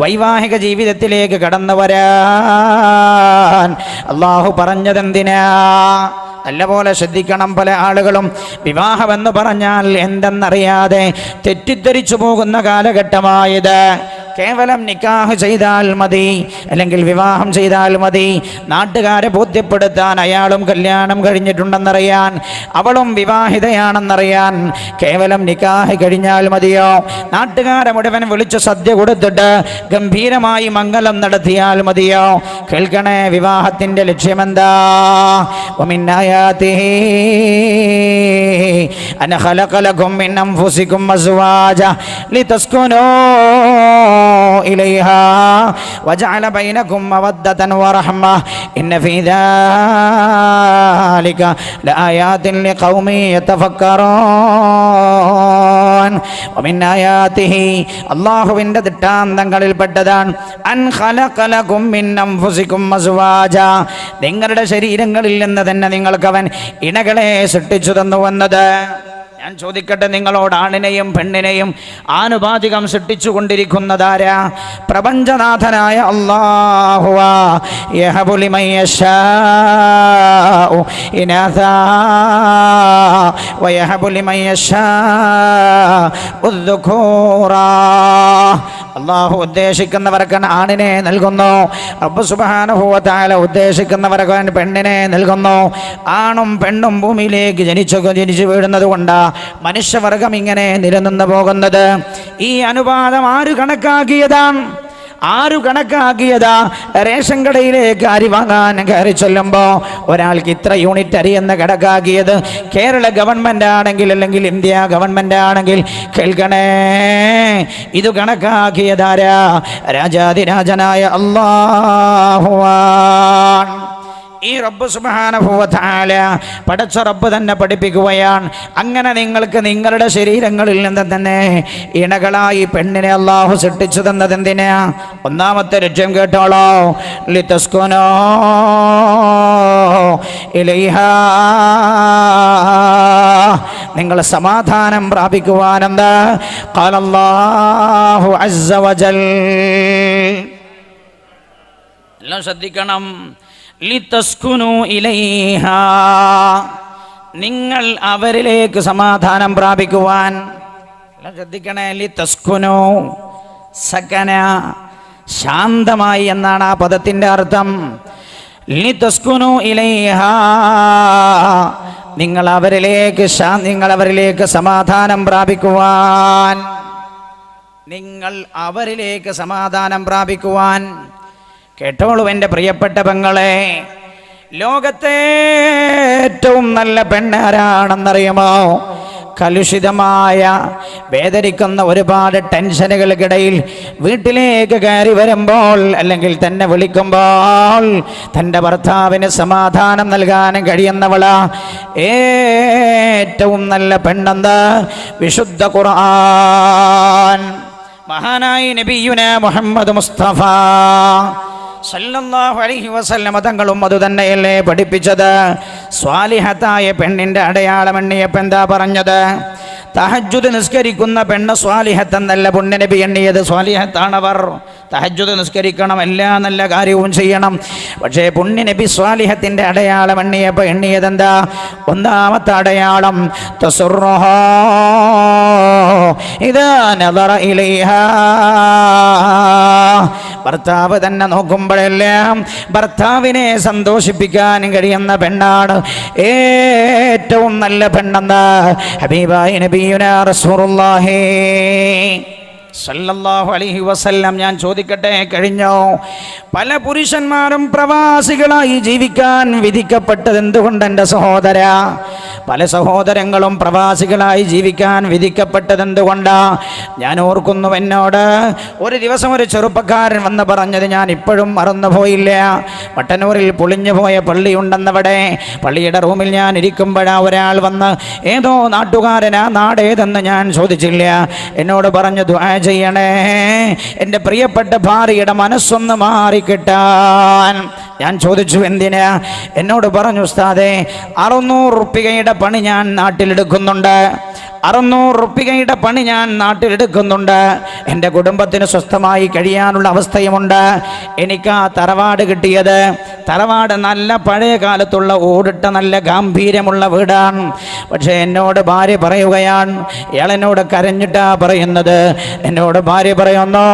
വൈവാഹിക ജീവിതത്തിലേക്ക് കടന്നു വരാൻ. അള്ളാഹു പറഞ്ഞതെന്തിനാ? നല്ലപോലെ ശ്രദ്ധിക്കണം പല ആളുകളും. വിവാഹമെന്ന് പറഞ്ഞാൽ എന്തെന്നറിയാതെ തെറ്റിദ്ധരിച്ചു പോകുന്ന കാലഘട്ടമായത്. കേവലം നിക്കാഹ് ചെയ്താൽ മതി അല്ലെങ്കിൽ വിവാഹം ചെയ്താൽ മതി നാട്ടുകാരെ ബോധ്യപ്പെടുത്താൻ അയാളും കല്യാണം കഴിഞ്ഞിട്ടുണ്ടെന്നറിയാൻ അവളും വിവാഹിതയാണെന്നറിയാൻ കേവലം നിക്കാഹ് കഴിഞ്ഞാൽ മതിയോ നാട്ടുകാരെ മുഴുവൻ വിളിച്ച് സദ്യ കൊടുത്തിട്ട് ഗംഭീരമായി മംഗലം നടത്തിയാൽ മതിയോ കേൾക്കണേ വിവാഹത്തിന്റെ ലക്ഷ്യമെന്താ ومن آياته أن خلق لكم من أنفسكم أزواجا لتسكنوا إليها وجعل بينكم مودة ورحمة إن في ذلك لآيات لقوم يتفكرون ومن آياته അള്ളാഹുവിൻ്റെ ദിട്ടാന്തങ്ങളിൽപ്പെട്ടതാണ് അൻ ഖലഖലകും മിൻ അൻഫുസികും അസ്വാജ നിങ്ങളുടെ ശരീരങ്ങളിൽ നിന്ന് തന്നെ നിങ്ങൾക്ക് അവൻ ഇണകളെ സൃഷ്ടിച്ചു തന്നു വന്നത് ഞാൻ ചോദിക്കട്ടെ നിങ്ങളോട് ആണിനെയും പെണ്ണിനെയും ആനുപാതികം സൃഷ്ടിച്ചുകൊണ്ടിരിക്കുന്നതാരാ? പ്രപഞ്ചനാഥനായ അള്ളാഹു ഉദ്ദേശിക്കുന്നവർക്ക് ആണിനെ നൽകുന്നു. റബ്ബ് സുബാനുഭവത്താല ഉദ്ദേശിക്കുന്നവർക്ക് പെണ്ണിനെ നൽകുന്നു. ആണും പെണ്ണും ഭൂമിയിലേക്ക് ജനിച്ചു ജനിച്ചു വീഴുന്നത് കൊണ്ടാ. മനുഷ്യവർഗം ഇങ്ങനെ നിലനിന്ന് പോകുന്നത്. ഈ അനുപാതം ആര് കണക്കാക്കിയതാണ് ആരു കണക്കാക്കിയതാ? റേഷൻ കടയിലേക്ക് അരി വാങ്ങാൻ കയറി ചൊല്ലുമ്പോൾ ഒരാൾക്ക് ഇത്ര യൂണിറ്റ് അരി എന്ന് കണക്കാക്കിയത് കേരള ഗവൺമെന്റ് ആണെങ്കിൽ അല്ലെങ്കിൽ ഇന്ത്യ ഗവൺമെന്റ് ആണെങ്കിൽ? കേൾക്കണേ ഇത് കണക്കാക്കിയതാരാ? രാജാതിരാജനായ അള്ളാഹുവാൻ ഈ റബ്ബ് സുബാനുഭവത്താല പഠിച്ച റബ്ബ് തന്നെ പഠിപ്പിക്കുകയാണ്. അങ്ങനെ നിങ്ങൾക്ക് നിങ്ങളുടെ ശരീരങ്ങളിൽ നിന്ന് തന്നെ ഇണകളായി പെണ്ണിനെ അള്ളാഹു സൃഷ്ടിച്ചു തന്നത് എന്തിനാ? ഒന്നാമത്തെ ലക്ഷ്യം കേട്ടോളോ. ലിതസ്കുനോ ഇലൈഹാ. നിങ്ങൾ സമാധാനം പ്രാപിക്കുവാനെന്ത് ഖാലല്ലാഹു അസ്സ വജൽ. എല്ലാം ശ്രദ്ധിക്കണം. നിങ്ങൾ അവരിലേക്ക് സമാധാനം പ്രാപിക്കുവാൻ. ശ്രദ്ധിക്കണേ ലി തസ്കുനു സകന ശാന്തമായി എന്നാണ് ആ പദത്തിന്റെ അർത്ഥം. ലി തസ്കുനു ഇലൈഹ. നിങ്ങൾ അവരിലേക്ക് നിങ്ങൾ അവരിലേക്ക് സമാധാനം പ്രാപിക്കുവാൻ. നിങ്ങൾ അവരിലേക്ക് സമാധാനം പ്രാപിക്കുവാൻ. കേട്ടോളൂ എന്റെ പ്രിയപ്പെട്ട പെങ്ങളെ. ലോകത്തെ ഏറ്റവും നല്ല പെണ്ണാരാണെന്നറിയുമോ? കലുഷിതമായ വേദനിക്കുന്ന ഒരുപാട് ടെൻഷനുകൾക്കിടയിൽ വീട്ടിലേക്ക് കയറി വരുമ്പോൾ അല്ലെങ്കിൽ തന്നെ വിളിക്കുമ്പോൾ തന്റെ ഭർത്താവിന് സമാധാനം നൽകാനും കഴിയുന്നവള ഏറ്റവും നല്ല പെണ്ണെന്ത് വിശുദ്ധ ഖുർആൻ. മഹാനായി നബിയുന മുഹമ്മദ് മുസ്തഫ. സല്ലല്ലാഹു അലൈഹി വസല്ലമ തങ്ങളും അത് തന്നെയല്ലേ പഠിപ്പിച്ചത്? സ്വാലിഹത്തായ പെണ്ണിന്റെ അടയാളം എണ്ണിയപ്പോൾ എന്താ പറഞ്ഞത്? തഹജ്ജുദ് നിസ്കരിക്കുന്ന പെണ്ണ് സ്വാലിഹത്തെന്നല്ല പുണ്യനബി എണ്ണിയത്. സ്വാലിഹത്താണവർ. തഹജ്ജുദ് നിസ്കരിക്കണം എല്ലാ നല്ല കാര്യവും ചെയ്യണം. പക്ഷേ പുണ്യനബി സ്വാലിഹത്തിന്റെ അടയാളം എണ്ണിയപ്പോൾ എണ്ണിയത് എന്താ ഒന്നാമത്തെ അടയാളം തസുറോ ഇതാ നദറ ഇലൈഹാ. ഭർത്താവ് തന്നെ നോക്കുമ്പോഴെല്ലാം ഭർത്താവിനെ സന്തോഷിപ്പിക്കാൻ കഴിയുന്ന പെണ്ണാണ്. ഏറ്റവും നല്ല പെണ്ണെന്ന് ഹബീബായി നബിയുന റസൂറുല്ലാഹി സല്ലല്ലാഹു അലൈഹി വസല്ലം ഞാൻ ചോദിക്കട്ടെ കഴിഞ്ഞോ? പല പുരുഷന്മാരും പ്രവാസികളായി ജീവിക്കാൻ വിധിക്കപ്പെട്ടത് എന്തുകൊണ്ട് എന്റെ സഹോദര? പല സഹോദരങ്ങളും പ്രവാസികളായി ജീവിക്കാൻ വിധിക്കപ്പെട്ടത് എന്തുകൊണ്ടാ? ഞാൻ ഓർക്കുന്നു എന്നോട് ഒരു ദിവസം ഒരു ചെറുപ്പക്കാരൻ വന്ന് പറഞ്ഞത് ഞാൻ ഇപ്പോഴും മറന്നുപോയില്ല പട്ടന്നൂരിൽ പൊളിഞ്ഞു പോയ പള്ളിയുണ്ടെന്നവിടെ പള്ളിയുടെ റൂമിൽ ഞാൻ ഇരിക്കുമ്പോഴാ ഒരാൾ വന്ന് ഏതോ നാട്ടുകാരനാ നാടേതെന്ന് ഞാൻ ചോദിച്ചില്ല. എന്നോട് പറഞ്ഞു ദ്വാ ചെയ്യണേ? എന്റെ പ്രിയപ്പെട്ട ഭാര്യയുടെ മനസ്സൊന്ന് മാറിക്കിട്ടാൻ. ഞാൻ ചോദിച്ചു എന്തിനാ? എന്നോട് പറഞ്ഞു ഉസ്താദെ അറുന്നൂറ് റുപ്പികയുടെ പണി ഞാൻ നാട്ടിലെടുക്കുന്നുണ്ട്. അറുന്നൂറ് റുപ്പികയുടെ പണി ഞാൻ നാട്ടിലെടുക്കുന്നുണ്ട്. എന്റെ കുടുംബത്തിന് സ്വസ്ഥമായി കഴിയാനുള്ള അവസ്ഥയുമുണ്ട്. എനിക്ക് ആ തറവാട് കിട്ടിയത്. തറവാട് നല്ല പഴയ കാലത്തുള്ള ഓടിട്ട നല്ല ഗാംഭീര്യമുള്ള വീടാണ്. പക്ഷേ എന്നോട് ഭാര്യ പറയുകയാണ് ഇളനോട് കരഞ്ഞിട്ടാ പറയുന്നത്. എന്നോട് ഭാര്യ പറയുന്നു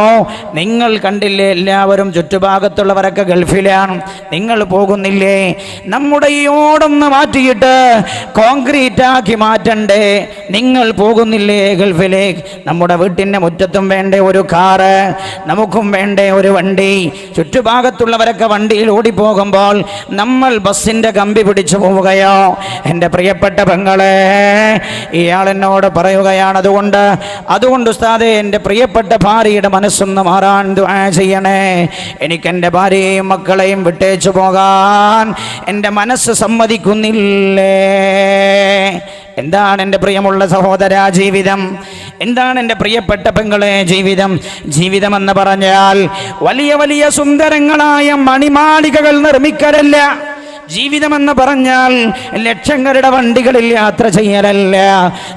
നിങ്ങൾ കണ്ടില്ലേ എല്ലാവരും ചുറ്റുഭാഗത്തുള്ളവരൊക്കെ ഗൾഫിലാണ്. നിങ്ങൾ പോകുന്നില്ലേ? നമ്മുടെ ഈ ഓടൊന്ന് മാറ്റിയിട്ട് കോൺക്രീറ്റ് ആക്കി മാറ്റണ്ടേ. നിങ്ങൾ പോകുന്നില്ലേ ഗൾഫിലേക്ക് നമ്മുടെ വീട്ടിന്റെ മുറ്റത്തും വേണ്ടേ ഒരു കാറ് നമുക്കും വേണ്ടേ ഒരു വണ്ടി. ചുറ്റുഭാഗത്തുള്ളവരൊക്കെ വണ്ടിയിൽ ഓടിപ്പോകുമ്പോൾ നമ്മൾ ബസ്സിന്റെ കമ്പി പിടിച്ചു പോവുകയോ? എന്റെ പ്രിയപ്പെട്ട പെങ്ങളെ ഇയാൾ എന്നോട് പറയുകയാണ് അതുകൊണ്ട് അതുകൊണ്ട് ഉസ്താദെ എന്റെ പ്രിയപ്പെട്ട ഭാര്യയുടെ മനസ്സൊന്ന് മാറാൻ ചെയ്യണേ. എനിക്ക് എന്റെ ഭാര്യയെയും മക്കളെയും വിട്ടേച്ചു പോകാൻ എന്റെ മനസ്സ് സമ്മതിക്കുന്നില്ലേ? എന്താണ് എന്റെ പ്രിയമുള്ള സഹോദര ജീവിതം? എന്താണ് എന്റെ പ്രിയപ്പെട്ട പെങ്ങളെ ജീവിതം? ജീവിതം എന്ന് പറഞ്ഞാൽ വലിയ വലിയ സുന്ദരങ്ങളായ മണിമാളികകൾ നിർമ്മിക്കലല്ല ജീവിതമെന്ന് പറഞ്ഞാൽ ലക്ഷങ്ങളുടെ വണ്ടികളിൽ യാത്ര ചെയ്യലല്ല.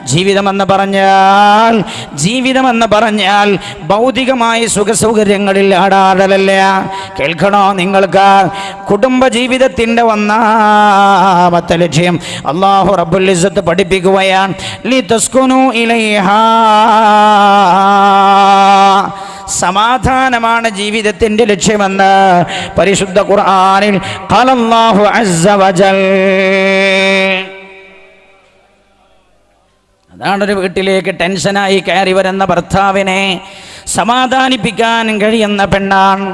ജീവിതമെന്ന് പറഞ്ഞാൽ ജീവിതമെന്ന് പറഞ്ഞാൽ ഭൗതികമായ സുഖസൗകര്യങ്ങളിൽ ആടാടലല്ല. കേൾക്കണോ നിങ്ങൾക്ക്? കുടുംബ ജീവിതത്തിന്റെ ഒന്നാമത്തെ ലക്ഷ്യം അള്ളാഹു റബ്ബുൽ പഠിപ്പിക്കുകയാണ്. ലി തസ്കുനു ഇലൈഹാ. സമാധാനമാണ് ജീവിതത്തിന്റെ ലക്ഷ്യമെന്ന് പരിശുദ്ധ ഖുർആാനിൽ ഖലല്ലാഹു അസ്സ വജൽ. അതാണ് ഒരു വീട്ടിലേക്ക് ടെൻഷനായി കയറി വരുന്ന ഭർത്താവിനെ സമാധാനിപ്പിക്കാൻ കഴിയുന്ന പെണ്ണാണ്.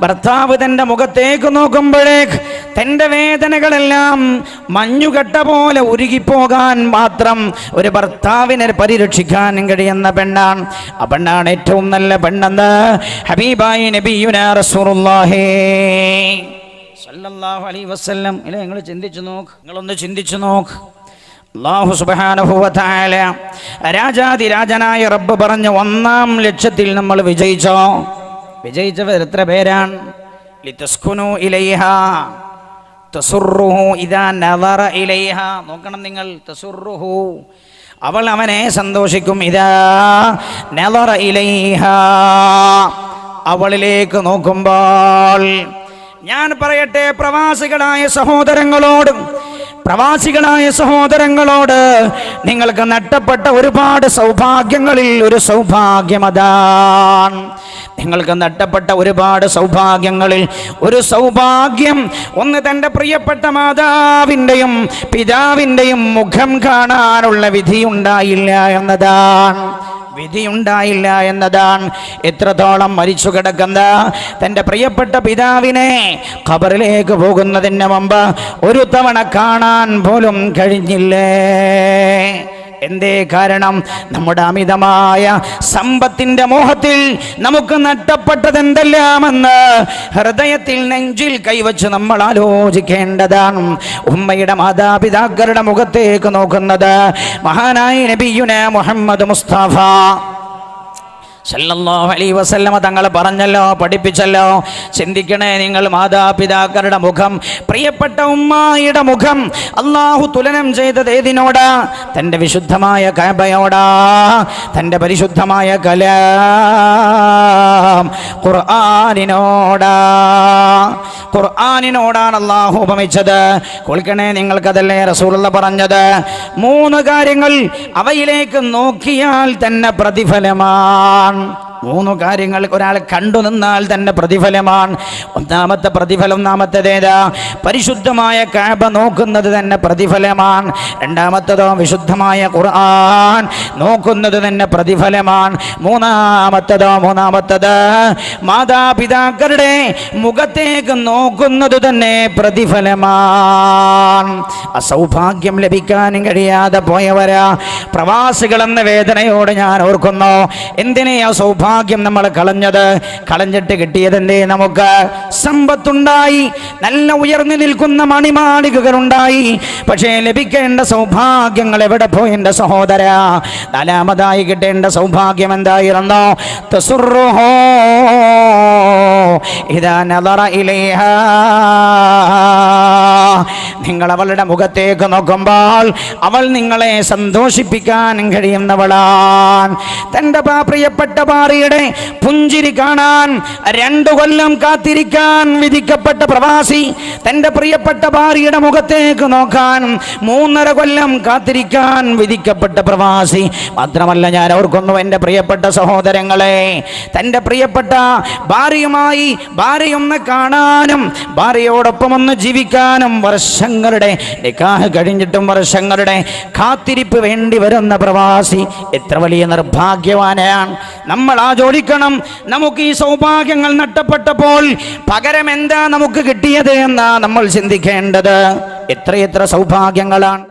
ഭർത്താവ് തന്റെ മുഖത്തേക്ക് നോക്കുമ്പോഴേക്ക് തന്റെ വേദനകളെല്ലാം മഞ്ഞുകട്ട പോലെ ഉരുകിപ്പോകാൻ മാത്രം ഒരു ഭർത്താവിനെ പരിരക്ഷിക്കാൻ കഴിയുന്ന പെണ്ണാണ്. ആ പെണ്ണാണ് ഏറ്റവും നല്ല പെണ്ണെന്ന് ഹബീബായി നബിയുന റസൂലുള്ളാഹി സല്ലല്ലാഹു അലൈഹി വസല്ലം. ഇല്ല നിങ്ങൾ ചിന്തിച്ചു നോക്ക് നിങ്ങളൊന്ന് ചിന്തിച്ചു നോക്ക്. അള്ളാഹു സുബാനുഭവത്തായ രാജാതിരാജനായ റബ്ബ് പറഞ്ഞ ഒന്നാം ലക്ഷ്യത്തിൽ നമ്മൾ വിജയിച്ചോ? വിജയിച്ചവർ എത്ര പേരാണ്? ലിതസ്കുനു ഇലൈഹ. നോക്കണം നിങ്ങൾ അവൾ അവനെ സന്തോഷിക്കും. ഇതാ അവളിലേക്ക് നോക്കുമ്പോൾ ഞാൻ പറയട്ടെ പ്രവാസികളായ സഹോദരങ്ങളോടും പ്രവാസികളായ സഹോദരങ്ങളോട് നിങ്ങൾക്ക് നഷ്ടപ്പെട്ട ഒരുപാട് സൗഭാഗ്യങ്ങളിൽ ഒരു സൗഭാഗ്യം അതാണ് നിങ്ങൾക്ക് നഷ്ടപ്പെട്ട ഒരുപാട് സൗഭാഗ്യങ്ങളിൽ ഒരു സൗഭാഗ്യം ഒന്ന് തന്റെ പ്രിയപ്പെട്ട മാതാവിന്റെയും പിതാവിന്റെയും മുഖം കാണാനുള്ള വിധിയുണ്ടായില്ല എന്നതാണ്. വിധിയുണ്ടായില്ല എന്നതാണ് എത്രത്തോളം മരിച്ചു കിടക്കുന്ന തന്റെ പ്രിയപ്പെട്ട പിതാവിനെ ഖബറിലേക്ക് പോകുന്നതിന് മുമ്പ് ഒരു തവണ കാണാൻ പോലും കഴിഞ്ഞില്ലേ? എന്തേ കാരണം? നമ്മുടെ അമിതമായ സമ്പത്തിന്റെ മോഹത്തിൽ നമുക്ക് നഷ്ടപ്പെട്ടത് എന്തെല്ലാമെന്ന് ഹൃദയത്തിൽ നെഞ്ചിൽ കൈവച്ച് നമ്മൾ ആലോചിക്കേണ്ടതാണ്. ഉമ്മയുടെ മാതാപിതാക്കളുടെ മുഖത്തേക്ക് നോക്കുന്നത് മഹാനായ നബിയുന മുഹമ്മദ് മുസ്തഫ. സല്ലല്ലാഹു അലൈഹി വസല്ലമ തങ്ങൾ പറഞ്ഞല്ലോ പഠിപ്പിച്ചല്ലോ. ചിന്തിക്കണേ നിങ്ങൾ മാതാപിതാക്കളുടെ മുഖം പ്രിയപ്പെട്ട ഉമ്മായിയുടെ മുഖം. അള്ളാഹു തുലനം ചെയ്തത് ഏതിനോടാ? തന്റെ വിശുദ്ധമായ കബയോടാ തന്റെ പരിശുദ്ധമായ കലാം ഖുർആാനിനോടാ. ഖുർആാനിനോടാണ് അള്ളാഹു ഉപമിച്ചത്. കൊൾക്കണേ നിങ്ങൾക്കതല്ലേ റസൂലുള്ള പറഞ്ഞത്? മൂന്ന് കാര്യങ്ങൾ അവയിലേക്ക് നോക്കിയാൽ തന്നെ പ്രതിഫലമാണ് কোরআন മൂന്ന് കാര്യങ്ങൾ ഒരാൾ കണ്ടു നിന്നാൽ തന്നെ പ്രതിഫലമാണ്. ഒന്നാമത്തെ പ്രതിഫലം ഒന്നാമത്തേതേതാ പരിശുദ്ധമായ കാബ നോക്കുന്നത് തന്നെ പ്രതിഫലമാണ്. രണ്ടാമത്തതോ വിശുദ്ധമായ ഖുർആൻ നോക്കുന്നത് തന്നെ പ്രതിഫലമാണ്. മൂന്നാമത്തതോ മൂന്നാമത്തത് മാതാപിതാക്കളുടെ മുഖത്തേക്ക് നോക്കുന്നത് തന്നെ പ്രതിഫലമാണ്. അസൗഭാഗ്യം ലഭിക്കാനും കഴിയാതെ പോയവരാ. പ്രവാസികളെന്ന വേദനയോട് ഞാൻ ഓർക്കുന്നു. എന്തിനെയാ ആ സൗഭാഗ്യം നമ്മൾ കളഞ്ഞത്. കളഞ്ഞിട്ട് കിട്ടിയതെന്തേ നമുക്ക്? സമ്പത്തുണ്ടായി. നല്ല ഉയർന്നു നിൽക്കുന്ന മണിമാളികകളുണ്ടായി. പക്ഷേ ലഭിക്കേണ്ട സൗഭാഗ്യങ്ങൾ എവിടെ പോയി എന്റെ സഹോദര? നാലാമതായി കിട്ടേണ്ട സൗഭാഗ്യം എന്തായിരുന്നോ? തസുറുഹോ ഇതാ നദറ ഇലൈഹാ. നിങ്ങൾ അവളുടെ മുഖത്തേക്ക് നോക്കുമ്പോൾ അവൾ നിങ്ങളെ സന്തോഷിപ്പിക്കാൻ കഴിയുന്നവളാണ് തന്റെ പ്രിയപ്പെട്ട പാറിയുടെ പുഞ്ചിരി കാണാൻ രണ്ടു കൊല്ലം കാത്തിരിക്കാൻ വിധിക്കപ്പെട്ട പ്രവാസി തന്റെ പ്രിയപ്പെട്ട ഭാര്യയുടെ മുഖത്തേക്ക് നോക്കാൻ മൂന്നര കൊല്ലം കാത്തിരിക്കാൻ വിധിക്കപ്പെട്ട പ്രവാസി. മാത്രമല്ല ഞാൻ ഓർക്കുന്നു എന്റെ പ്രിയപ്പെട്ട സഹോദരങ്ങളെ തന്റെ പ്രിയപ്പെട്ട ഭാര്യയുമായി ഭാര്യയൊന്ന് കാണാനും ഭാര്യയോടൊപ്പം ഒന്ന് ജീവിക്കാനും വർഷങ്ങളുടെ നിക്കാഹ് കഴിഞ്ഞിട്ടും വർഷങ്ങളുടെ കാത്തിരിപ്പ് വേണ്ടി വരുന്ന പ്രവാസി എത്ര വലിയ നിർഭാഗ്യവാനയാണ് നമ്മൾ ആചോദിക്കണം നമുക്ക് ഈ സൗഭാഗ്യങ്ങൾ നട്ടപ്പെട്ടപ്പോൾ പകരം എന്താ നമുക്ക് കിട്ടിയത് എന്നാ നമ്മൾ ചിന്തിക്കേണ്ടത്. എത്രയെത്ര സൗഭാഗ്യങ്ങളാണ്.